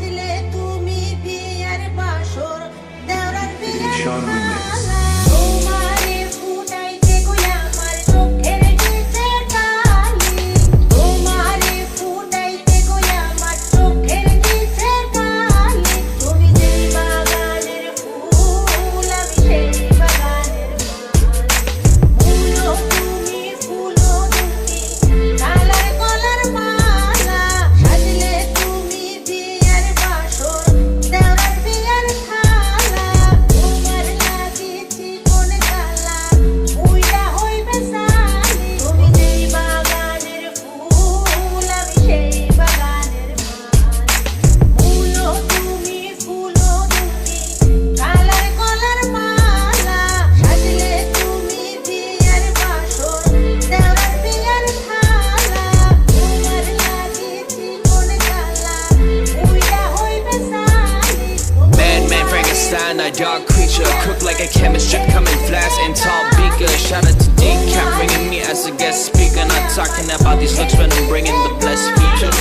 সাজলে তুমি বিয়ার বাসর দেওরার বিয়ের a dark creature Cooked like a chemist, drip coming flash and tall beaker Shout out to Decap, bringing me as a guest speaker Not talking about these looks when I'm bringing the blessed features.